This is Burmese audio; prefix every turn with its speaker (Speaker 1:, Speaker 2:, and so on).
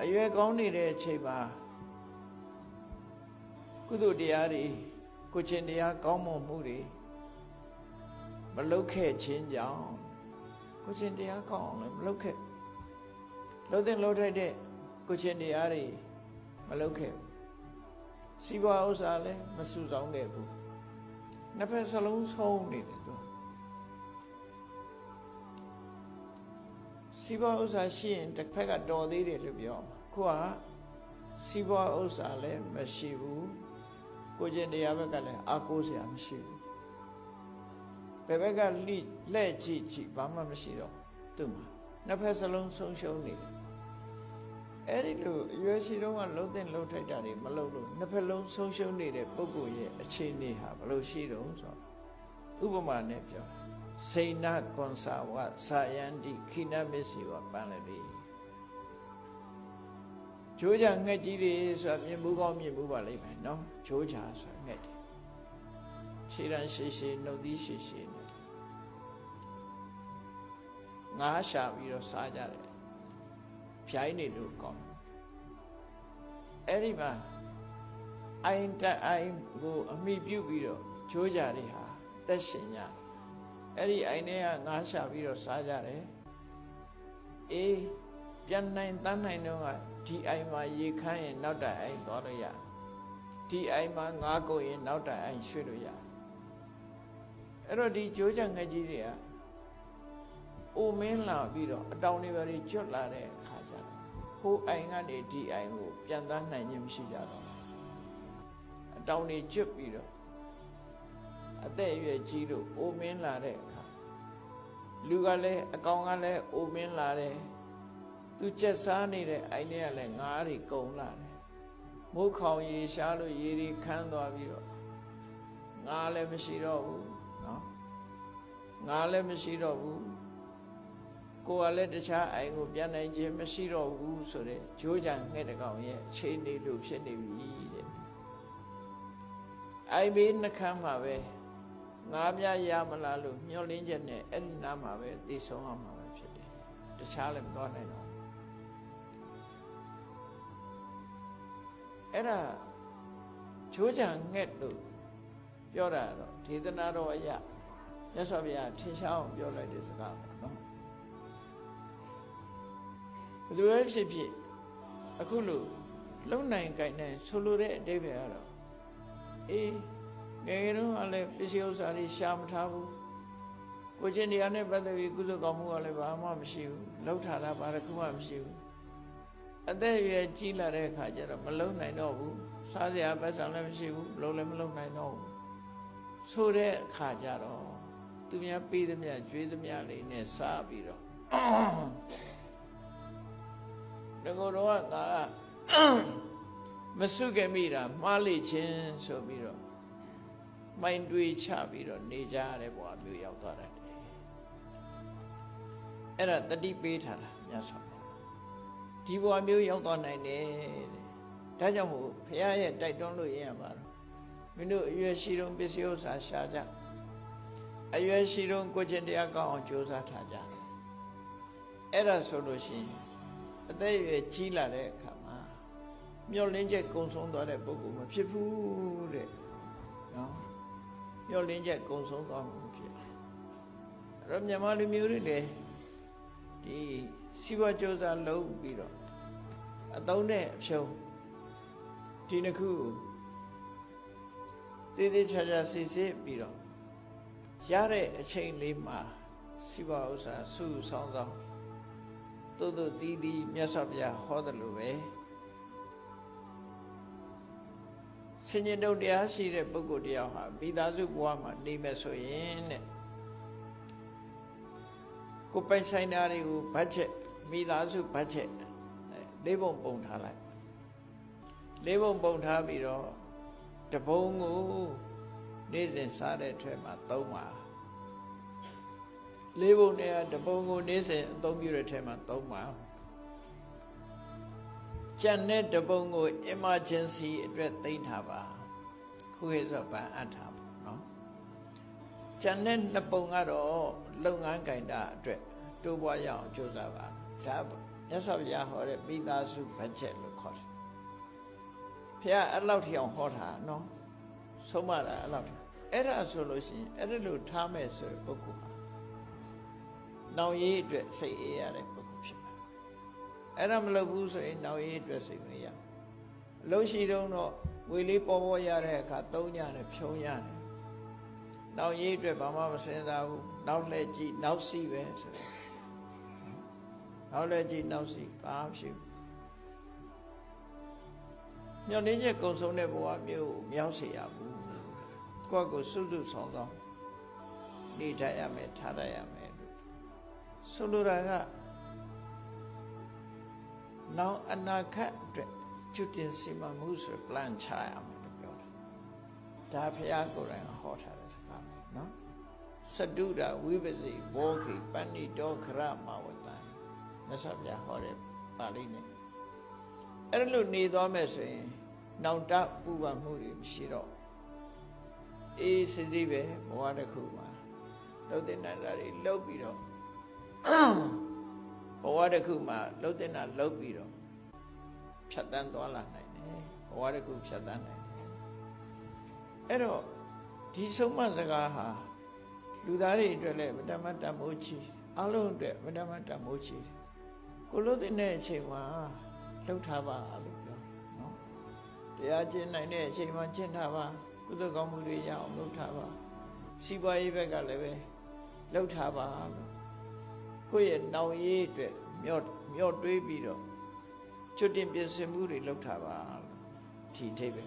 Speaker 1: အရွယ်ကောင်းနေတဲ့အချိန်မှာကုသိုလ်တရားတွေကိုချင်းတရားကောင်းမွန်မှုတွေမလုပ်ခဲ့ခြင်းကြောင့်ကိုချင်းတရားကောင်းအောင်လည်းမလုပ်ခဲ့လှုပ်တဲ့လှုပ်ထိုက်တဲ့ကိုချင်းတရားတွေမလုပ်ခဲ့စီးပွားဥစ္စာလည်းမစုဆောင်ခဲ့ဘူးနှစ်ဖက်စလုံးဆုံးနေတယ်သူ စီးပွားဥစ္စာရှိရင်တစ်ဖက်ကတော်သေးတယ်လို့ပြောမှာခုကစီးပွားဥစ္စာလည်းမရှိဘူးကိုကျင်တရားဘက်ကလည်းအာကိုးစရာမရှိဘူးဘယ်ဘက်ကလိလက်ကြည့်ကြည့်ဘာမှမရှိတော့သူ့မှာနှစ်ဖက်စလုံးဆုံးရှုံးနေတယ်အဲ့ဒီလိုအရွယ်ရှိတော့ကလုံးတဲ့လုံးထိုက်တာတွေမလုံးလို့နှစ်ဖက်လုံးဆုံးရှုံးနေတဲ့ပုဂ္ဂိုလ်ရဲ့အခြေအနေဟာဘယ်လိုရှိတော့ဆိုတော့ဥပမာနဲ့ပြော စိဏကွန်စာဝစာယန္တိခိနမစ္စည်းဝပန်းလည်းဂျိုးကြငှက်ကြီးတွေဆိုတာမြင်မှုကောင်းမြင်မှုပါလိမ့်မယ်နော်ဂျိုးကြဆိုတာငှက်တွေခြေရန်ရှည်ရှည်နှုတ်သီးရှည်ရှည်နဲ့ငါးရှာပြီးတော့စားကြတယ်ဖြိုင်းနေလို့ကောင်းအဲ့ဒီမှာအိုင်တအိုင်ကိုအမိပြုတ်ပြီးတော့ဂျိုးကြတွေဟာသက်ရှင်ကြ အဲ့ဒီအိုင်ထဲကငါးရှာပြီးတော့စားကြတယ်အေးပြန်နိုင်တန်းနိုင်တော့ကဒီအိမ်မှာရေခမ်းရင်နောက်တိုင်အိမ်သွားလို့ရဒီအိမ်မှာငါးကုန်ရင်နောက်တိုင်အိမ်ရွှေ့လို့ရအဲ့တော့ဒီကြိုးကြငက်ကြီးတွေကအိုမင်းလာပြီးတော့အတောင်တွေပဲကျွတ်လာတဲ့အခါကျတော့ဟိုအိမ်ကနေဒီအိမ်ကိုပြန်သားနိုင်ခြင်းမရှိကြတော့အတောင်တွေကျွတ်ပြီးတော့ အသက်အရွယ်ကြီးလို့အိုမင်းလာတဲ့အခါလူကလည်းအကောင်ကလည်းအိုမင်းလာတယ်သူကြက်စားနေတဲ့အိုင်ထဲကလည်းငါးတွေကုံလာတယ်မိုးခေါင်ရေရှားလို့ရေတွေခမ်းသွားပြီးတော့ငါးလည်းမရှိတော့ဘူးနော်ငါးလည်းမရှိတော့ဘူးကိုယ်ကလည်းတခြားအိမ်ကိုပြန်နိုင်ခြင်းမရှိတော့ဘူးဆိုတဲ့ဂျိုးကြံငှက်တကောင်ရဲ့အခြေအနေလို့ဖြစ်နေပြီတဲ့အိုင်ဘေးနှခမ်းမှာပဲ ငါးပြရမလားလို့မျောလင်းချက်နဲ့အဲ့ဒီနားမှာပဲသိဆုံးအောင်မှာပဲဖြစ်တယ်တခြားလည်းမသွားနိုင်တော့အဲ့ဒါချိုးချံငှက်လို့ပြောတာတော့ဒေသနာတော်အရာမြတ်စွာဘုရားထင်ရှားအောင်ပြောလိုက်တဲ့စကားပေါ့နော်ဘယ်လိုပဲဖြစ်ဖြစ်အခုလို့လုံနိုင်ကြိုင်နိုင်ဆိုလိုတဲ့အတိပ္ပယ်ကတော့အေး ငယ်ငယ်တုန်းကလည်းပစ္စည်းဥစ္စာတွေရှာမထားဘူးကိုချင်းတရားနဲ့ပတ်သက်ပြီးကုသကောင်းမှုကလည်းဘာမှမရှိဘူးလောက်ထားတာဘာတစ်ခုမှမရှိဘူးအသက်အရွယ်ကြီးလာတဲ့အခါကျတော့မလုံနိုင်တော့ဘူးစားစရာပတ်စံလည်းမရှိဘူးလုံလည်းမလုံနိုင်တော့ဘူးဆိုတဲ့အခါကျတော့သူများပေးသမျှကျွေးသမျှလေးနဲ့စားပြီးတော့ငကိုတော့ကငါမစုခဲ့မိတာမှားလိချင်းဆိုပြီးတော့ မိုင်းတွေးချပြီးတော့နေကြရတဲ့ဘဝမျိုးရောက်သွားတယ်အဲ့ဒါတတိပေးထားတာမြတ်စွာဘုရားဒီဘဝမျိုးရောက်သွားနိုင်တယ်တဲ့ဒါကြောင့်မို့ဘုရားရဲ့တိုက်တွန်းလို့ရရပါတော့မင်းတို့အရွယ်ရှိတုံးပစ္စည်းဥစ္စာရှာကြအရွယ်ရှိတုံးကိုချင်းတရားကောင်းအောင်ကြိုးစားထားကြအဲ့ဒါဆိုလို့ရှိရင်အသက်အရွယ်ကြီးလာတဲ့အခါမှာမျောလင်းချက်ကုံဆုံးသွားတဲ့ပုဂ္ဂိုလ်မဖြစ်ဘူးတဲ့နော် မျောလင်းချက်ကုံဆုံးသွားမှာမဖြစ်အဲ့တော့မြန်မာလူမျိုးတွေလည်းဒီစီးပွားကြိုးစားလုပ်ပြီးတော့အတုံးနဲ့အဖြုံးဒီနှစ်ခုတည်တည်ချာချာစစ်စစ်ပြီးတော့ရတဲ့အချိန်လေးမှာစီးပွားဥစ္စာစုဆောင်းဆောင်းသို့သို့တီးတီးမြတ်စွာဘုရားဟောတယ်လို့ပဲ င်ញင်တုတ်တရားရှိတဲ့ပုဂ္ဂိုလ်တရားဟာမိသားစုဘဝမှာနေမယ်ဆိုရင်တဲ့ကိုပိုင်ဆိုင်တာတွေကိုဘတ်ချက်မိသားစုဘတ်ချက်လေးပုံပုံထားလိုက်လေးပုံပုံထားပြီးတော့တပုံကိုနေ့စဉ်စားတဲ့ထဲမှာသုံးပါလေးပုံနဲ့တပုံကိုနေ့စဉ်အသုံးပြုတဲ့ထဲမှာသုံးပါ ကျန်တဲ့တပုံကို emergency အတွက်သိမ်းထားပါခုခေတ်ဆိုဗန်အပ်ထားပါနော်ကျန်တဲ့နှစ်ပုံကတော့လုပ်ငန်းကင်တာအတွက်တိုးပွားရအောင်ကြိုးစားပါဒါမြတ်စွာဘုရားဟောတဲ့မိသားစုဘတ်ချက်လို့ခေါ်တယ်ဘုရားအဲ့လောက်ထီအောင်ဟောတာနော်ဆုံးမတာအဲ့လောက်ထီအဲ့ဒါဆိုလို့ရှိရင်အဲ့ဒါလို့ထားမဲ့ဆိုတဲ့ပုဂ္ဂိုလ်ဟာနောင်ရေးအတွက်စိတ်အေးရတဲ့ပုဂ္ဂိုလ်ဖြစ်ပါတယ် အဲ့ဒါမလုပ်ဘူးဆိုရင်နောင်ရေးအတွက်စိတ်မအေးရဘူးအလို့ရှိတော့တော့ဝေလေးပေါ်ပေါ်ရတဲ့အခါသုံးညနဲ့ဖြုံးရတယ်နောက်ရေးအတွက်ဘာမှမစင်စားဘူးနောက်လှည့်ကြည့်နောက်စီပဲဆိုတော့နောက်လှည့်ကြည့်နောက်စီဘာမှမရှိဘူးညောင်နေချက်ကုံဆုံးတဲ့ဘဝမျိုးကိုမြောက်စေရဘူးကိုယ့်ကိုယ်စွတ်စွတ်ဆောင်ဆောင်နေထိုင်ရမယ်ထားရရမယ်လို့ဆိုလိုတာက နောင်အနာခတ်အတွက်ကျွတင်စီမံမှုဆို plan ချရမယ်လို့ပြောတာဒါဖရာကိုယ်တိုင်ဟောထားတဲ့စကားပဲနော်စတုဒဝိပစီဘောခိပဏိတောခရမဝတ္တမြတ်စွာဘုရားဟောတဲ့ပါဠိနဲ့အဲ့လိုနေသွားမယ်ဆိုရင် နောင်တပူပန်မှုတွေမရှိတော့အေးစစ်စစ်ပဲဘဝတစ်ခုမှာလှုပ်တဲ့နာတာတွေလှုပ်ပြီးတော့ ဘဝတစ်ခုမှာလှုပ်တဲ့နာလှုပ်ပြီးတော့ဖြတ်တန်းသွားလာနိုင်တယ်ဘဝတစ်ခုဖြတ်တန်းနိုင်တယ်အဲ့တော့ဒီဆုံးမစကားဟာလူသားတွေအတွက်လည်းဗဒမတမိုးချီအလုံးအတွက်ဗဒမတမိုးချီကိုလို့တဲ့အချိန်မှာလှုပ်ထားပါလို့ပြောနော်တရားကျင့်နိုင်တဲ့အချိန်မှာကျင့်ထားပါကုသိုလ်ကောင်းမှုတွေရအောင်လုပ်ထားပါစီးပွားရေးဘက်ကလည်းပဲလုပ်ထားပါလို့ ကိုယ့်ရဲ့နောင်ရေးအတွက်မြော့မြော့တွေးပြီးတော့ချွတ်တင်ပြင်ဆင်မှုတွေလုပ်ထားပါလို့ဒီအထိပ်ပဲ